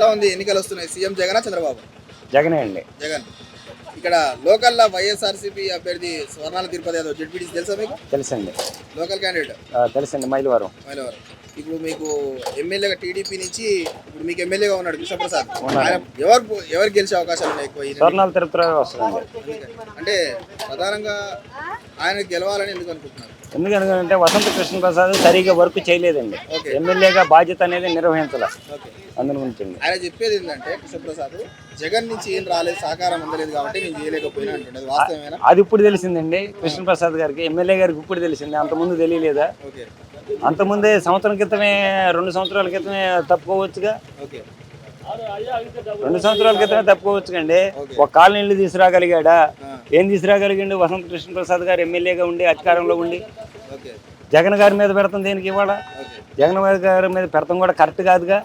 ఎట్లా ఉంది? ఎన్నికలు వస్తున్నాయి? సీఎం జగన్ చంద్రబాబు? జగనే అండి. జగన్. ఇక్కడ లోకల్లో వైఎస్ఆర్సీపీ అభ్యర్థి స్వర్ణాల తిరుపతి యాదవ్ జడ్పీటీసీ తెలుసా మీకు? తెలుసండి. Local candidate. తెలుసండి మైలవరం. మైలవరం. ఇప్పుడు మీకు ఎమ్మెల్యేగా టీడీపీ నుంచి ఇప్పుడు మీకు ఎమ్మెల్యేగా ఉన్నాడు కృష్ణప్రసాద్. ఆయన ఎవరు ఎవరు గెలిచే అవకాశాలు ఉన్నాయి ఎక్కువ? స్వర్ణాల వస్తుందండి. అంటే ప్రధానంగా ఆయన గెలవాలని ఎందుకు అనుకుంటున్నారు? ఎందుకంటే వసంత కృష్ణ ప్రసాద్ సరిగా వర్క్ చేయలేదండి. ఎమ్మెల్యేగా బాధ్యత అనేది నిర్వహించాల. అందులో గురించండి ఆయన చెప్పేది ఏంటంటే కృష్ణప్రసాద్ జగన్ నుంచి ఏం రాలేదు సహకారం అందలేదు కాబట్టి నేను చేయలేకపోయినా అది వాస్తవమేనా? అది ఇప్పుడు తెలిసిందండి. కృష్ణ ప్రసాద్ గారికి ఎమ్మెల్యే గారికి ఇప్పుడు తెలిసింది. అంతకుముందు తెలియలేదా? అంతకుముందే సంవత్సరం క్రితమే రెండు సంవత్సరాల క్రితమే తప్పుకోవచ్చుగా? ఓకే. రెండు సంవత్సరాల క్రితమే తప్పుకోవచ్చుకండి. ఒక కాలనీలు తీసుకురాగలిగాడా. ఏం తీసుకురాగలిగిండు? వసంత కృష్ణ ప్రసాద్ గారు ఎమ్మెల్యేగా ఉండి అధికారంలో ఉండి. జగన్ గారి మీద పెడతాం దేనికి ఇవాళ? జగన్ గారి మీద పెడతాం కూడా కరెక్ట్ కాదుగా.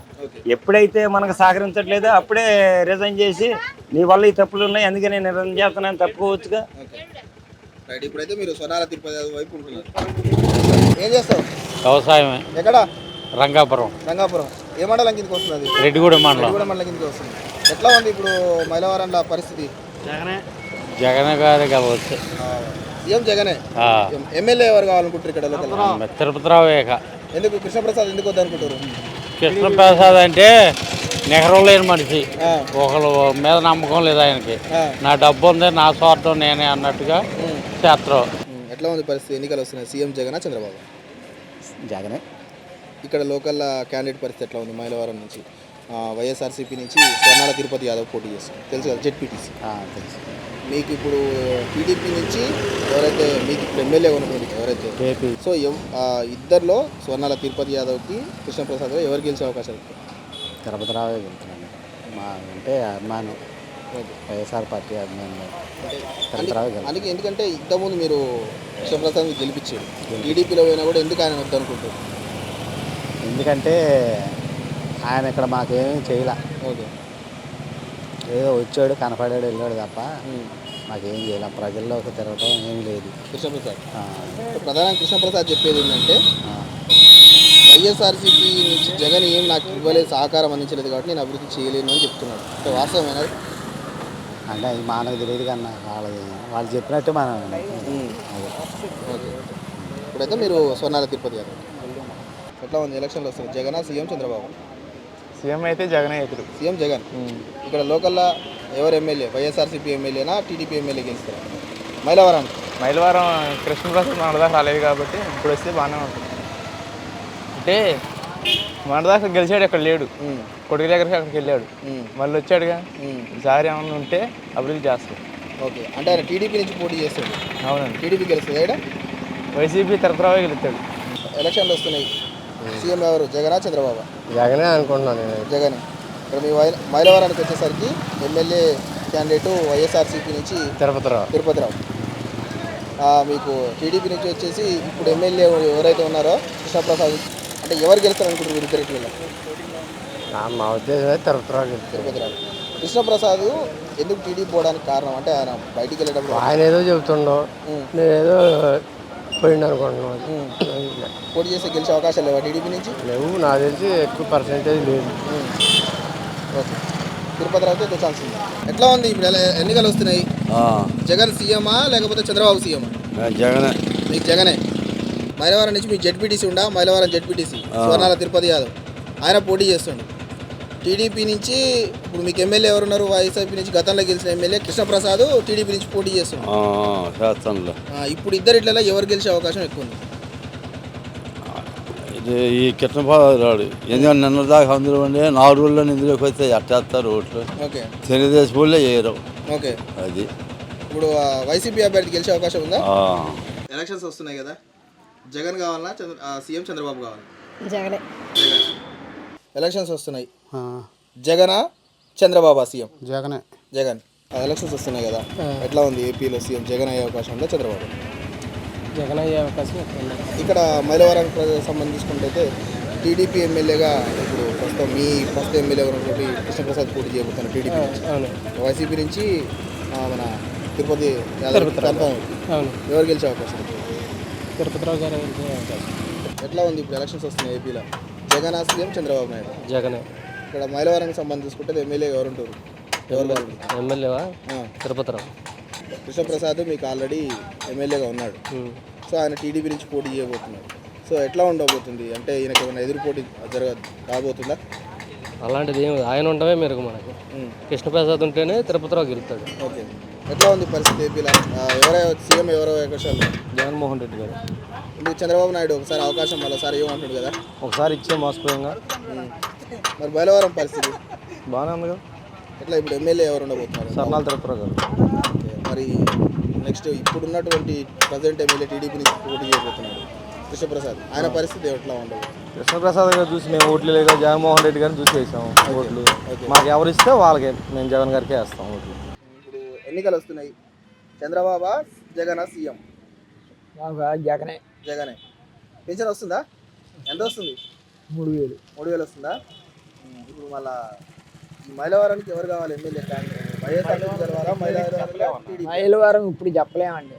ఎప్పుడైతే మనకు సహకరించట్లేదో అప్పుడే రిజైన్ చేసి నీ వల్ల ఈ తప్పులు ఉన్నాయి అందుకే నేను రిజైన్ చేస్తున్నాను తప్పుకోవచ్చుగా. ఇప్పుడైతే మీరు సొనాల తిరుపతి యాదవ్ వైపు ఉంటున్నారు. ఏం చేస్తావు? వ్యవసాయమే. ఎక్కడ? రంగాపురం. రంగాపురం. ఏ మండలం కిందకి వస్తుంది అది రెడ్డిగూడెం మండలం. కూడా మండలం కిందకి వస్తుంది. ఎట్లా ఉంది ఇప్పుడు మైలవరంలో పరిస్థితి? జగన్. గారి కలవచ్చు. ఆ, సీఎం జగనే? ఆ, ఎమ్మెల్యే ఎవరు కావాలనుకుంటారు ఇక్కడ లోకల్? తిరుపతిరావు ఏక. ఎందుకు? కృష్ణప్రసాద్ ఎందుకు వద్దనుకుంటారు కృష్ణప్రసాద్ అంటే నెహరం లేని మనిషి. ఆ, ఒకరు మీద నమ్మకం లేదు ఆయనకి. ఆ, నా డబ్బు ఉంది నా స్వార్థం నేనే అన్నట్టుగా చేస్తారు. ఉమ్. ఎట్లా ఉంది పరిస్థితి? ఎన్నికలు వస్తున్నాయి? సీఎం జగన్ చంద్రబాబు? జగనే. ఇక్కడ లోకల్ క్యాండిడేట్ పరిస్థితి ఎట్లా ఉంది మైలవరం నుంచి? వైఎస్ఆర్సీపీ నుంచి స్వర్ణాల తిరుపతి యాదవ్ పోటీ చేస్తారు తెలుసు కదా జెడ్పీటీసీ. తెలుసు. మీకు ఇప్పుడు టీడీపీ నుంచి ఎవరైతే మీకు ఇప్పుడు ఎమ్మెల్యే ఉన్నటువంటి ఎవరైతే? సో ఇద్దరిలో స్వర్ణాల తిరుపతి యాదవ్కి కృష్ణప్రసాద్ ఎవరు గెలిచే అవకాశాలు ఎక్కువ? తిరుపతిరావే వెళ్తున్నాను మా అంటే అభిమానం. వైఎస్ఆర్ పార్టీ అభిమానం అంటే తిరుపతిరావే గెలుస్తాను. అందుకే ఎందుకంటే ఇంతకుముందు మీరు కృష్ణప్రసాద్ గెలిపించారు. టీడీపీలో పోయినా కూడా ఎందుకు ఆయన వద్దనుకుంటారు ఎందుకంటే ఆయన ఇక్కడ మాకేమీ చేయలే. ఓకే. ఏదో వచ్చాడు కనపడాడు వెళ్ళాడు తప్ప. మాకేం చేయలే. ప్రజల్లోకి తిరగడం ఏం లేదు. కృష్ణప్రసాద్. ప్రధానంగా కృష్ణప్రసాద్ చెప్పేది ఏంటంటే వైఎస్ఆర్సీపీ నుంచి జగన్ ఏం నాకు ఇవ్వలేదు సహకారం అందించలేదు కాబట్టి నేను అభివృద్ధి చేయలేను అని చెప్తున్నాడు. అంటే వాస్తవమైన అంటే అది మనకు తెలియదు కన్నా వాళ్ళది వాళ్ళు చెప్పినట్టు మనం. ఓకే. ఇప్పుడైతే మీరు స్వర్ణాల తిరుపతి గారు. ఎట్లా ఉంది? ఎలక్షన్లు వస్తుంది జగన్ సీఎం చంద్రబాబు? సీఎం అయితే జగనే అవుతాడు సీఎం జగన్. ఇక్కడ లోకల్లో ఎవరు ఎమ్మెల్యే? వైఎస్ఆర్సీపీ ఎమ్మెల్యేనా? టీడీపీ ఎమ్మెల్యే గెలుస్తారు? మైలవరానికి మైలవారం కృష్ణప్రసాద్ మన దాకా రాలేదు కాబట్టి ఇప్పుడు వస్తే బాగానే ఉంటుంది. అంటే మన దాకా గెలిచాడు ఇక్కడ లేడు. కొడుకు దగ్గరికి అక్కడికి వెళ్ళాడు. మళ్ళీ వచ్చాడుగా. ఈసారి ఏమన్నా ఉంటే అభివృద్ధి చేస్తాడు. ఓకే. అంటే ఆయన టీడీపీ నుంచి పోటీ చేస్తాడు. అవునండి. టీడీపీ గెలుస్తుంది వైసీపీ తరతరావే గెలుస్తాడు. ఎలక్షన్లు వస్తున్నాయి. సీఎం ఎవరు? జగనా చంద్రబాబు? జగనే అనుకుంటున్నాను నేను. జగన్. ఇక్కడ మీ వై మైలవరానికి వచ్చేసరికి ఎమ్మెల్యే క్యాండిడేట్ వైఎస్ఆర్సీపీ నుంచి తిరుపతిరావు. తిరుపతిరావు. మీకు టీడీపీ నుంచి వచ్చేసి ఇప్పుడు ఎమ్మెల్యే ఎవరైతే ఉన్నారో కృష్ణప్రసాద్ అంటే ఎవరు గెలుస్తారు అనుకుంటారు వీరిద్దరిలో మా ఉద్దేశం తిరుపతిరావు తిరుపతిరావు. కృష్ణప్రసాద్ ఎందుకు టీడీపీ పోవడానికి కారణం? అంటే ఆయన బయటికి వెళ్ళేటప్పుడు ఆయన ఏదో చెబుతుండో. నేను ఏదో పోయింది అనుకుంటున్నాను ఉమ్, పోటీ చేస్తే గెలిచే అవకాశాలు లేవా టీడీపీ నుంచి? లేవు నాకు తెలిసి ఎక్కువ పర్సెంటేజ్ లేదు. ఉమ్, ఓకే. తిరుపతిరావుకి ఎక్కువ ఛాన్స్ ఉంది. ఎట్లా ఉంది ఇప్పుడు ఎలా- ఎన్నికలు వస్తున్నాయి? జగన్ సీఎమా లేకపోతే చంద్రబాబు సీఎమా? జగనే. మీకు జగనే. మైలవరం నుంచి మీకు జెడ్పీటీసీ ఉండా? మైలవరం జెడ్పీటీసీ. స్వర్ణాల తిరుపతి యాదవ్. ఆయన పోటీ చేస్తుండు. టీడీపీ నుంచి ఇప్పుడు మీకు ఎమ్మెల్యే ఎవరున్నారు? వైఎస్ఆర్పీ నుంచి గతంలో గెలిచిన ఎమ్మెల్యే కృష్ణప్రసాద్ టీడీపీ నుంచి పోటీ ఆ, ఇప్పుడు ఇద్దరిట్లలో ఎవరు గెలిచే అవకాశం ఎక్కువ ఉంది? ఇది ఈ కిట్టనపాడు రాడు ఎందుకంటే నిన్న దాకా అందులో ఉండే నాలుగు రోజుల్లో ఇందులోకి వస్తే ఎట్టేస్తారు ఓట్లు? ఓకే. తెలుగుదేశం వాళ్ళే చేయరు ఓకే. అది. ఇప్పుడు ఆ, వైసీపీ అభ్యర్థి గెలిచే అవకాశం ఉందా? ఆ. ఎలక్షన్స్ వస్తున్నాయి కదా. జగన్ కావాలన్నా చంద్ర సీఎం చంద్రబాబు కావాలి జగన్. ఎలక్షన్స్ వస్తున్నాయి. జగనా చంద్రబాబు సీఎం? జగనే. జగన్. ఆ, ఎలక్షన్స్ వస్తున్నాయి కదా. ఎట్లా ఉంది ఏపీలో సీఎం జగన్ అయ్యే అవకాశం ఉందా చంద్రబాబు? జగన్ అయ్యే అవకాశం ఇక్కడ మైలవరం సంబంధించుకుంటే టీడీపీ ఎమ్మెల్యేగా ఇప్పుడు ప్రస్తుతం మీ ఫస్ట్ ఎమ్మెల్యే ఉన్నటువంటి కృష్ణప్రసాద్ పోటీ చేయబోతున్నారు టీడీపీ వైసీపీ నుంచి మన తిరుపతి కన్ఫర్మ్ ఎవరు గెలిచే అవకాశం? తిరుపతిరావు గారు ఎట్లా ఉంది ఇప్పుడు ఎలక్షన్స్ వస్తున్నాయి ఏపీలో? జగన్ సీఎం చంద్రబాబు నాయుడు. జగనే. ఇక్కడ మైలవరానికి సంబంధించి చూసుకుంటే ఎమ్మెల్యే ఎవరు ఉంటారు? ఎవరు బాగుంటుంది ఎమ్మెల్యేవా. తిరుపతిరావు. కృష్ణప్రసాద్ మీకు ఆల్రెడీ ఎమ్మెల్యేగా ఉన్నాడు. సో ఆయన టీడీపీ నుంచి పోటీ చేయబోతున్నాడు సో ఎట్లా ఉండబోతుంది? అంటే ఈయనకి ఏమైనా ఎదురు పోటీ జరగ రాబోతుందా? అలాంటిది ఏమి ఆయన ఉండమే మెరుగు మనకి. కృష్ణప్రసాద్ ఉంటేనే తిరుపతిరావు గెలుస్తాడు. ఓకే. ఎట్లా ఉంది పరిస్థితి ఏపీలో? ఎవరో సీఎం ఎవరో అవకాశాలు? జగన్మోహన్ రెడ్డి గారు. ఇందుకు చంద్రబాబు నాయుడు ఒకసారి అవకాశం మరోసారి ఇవ్వమంటాడు కదా. ఒకసారి ఇచ్చే మోసపోయంగా. మరి బయలువరం పరిస్థితి? బాగానే ఉంది కదా. ఎట్లా ఇప్పుడు ఎమ్మెల్యే ఎవరు ఉండబోతున్నారు? సర్నాల తిరుపతిరావు గారు. మరి నెక్స్ట్ ఇప్పుడున్నటువంటి ప్రజెంట్ ఎమ్మెల్యే టీడీపీ నుంచి పోటీ చేయబోతున్నాడు కృష్ణప్రసాద్. ఆయన పరిస్థితి ఎట్లా ఉండబోతుంది? కృష్ణప్రసాద్ గారు చూసి మేము ఓట్లు లేక జగన్మోహన్ రెడ్డి గారిని చూసి వేసాం ఓట్లు. మాకు ఎవరు ఇస్తే వాళ్ళకే మేము జగన్ గారికే వేస్తాం ఓట్లు. ఇప్పుడు ఎన్నికలు వస్తున్నాయి. చంద్రబాబు జగన్ సీఎం? జగనే. జగనే. పెన్షన్ వస్తుందా? ఎంత వస్తుంది? మూడు వేలు మూడు వేలు వస్తుందా ఇప్పుడు మళ్ళా ఈ మైలవరానికి ఎవరు కావాలి? ఎమ్మెల్యే వైఎస్ఆర్ మైలవరం ఇప్పుడు చెప్పలేమండి.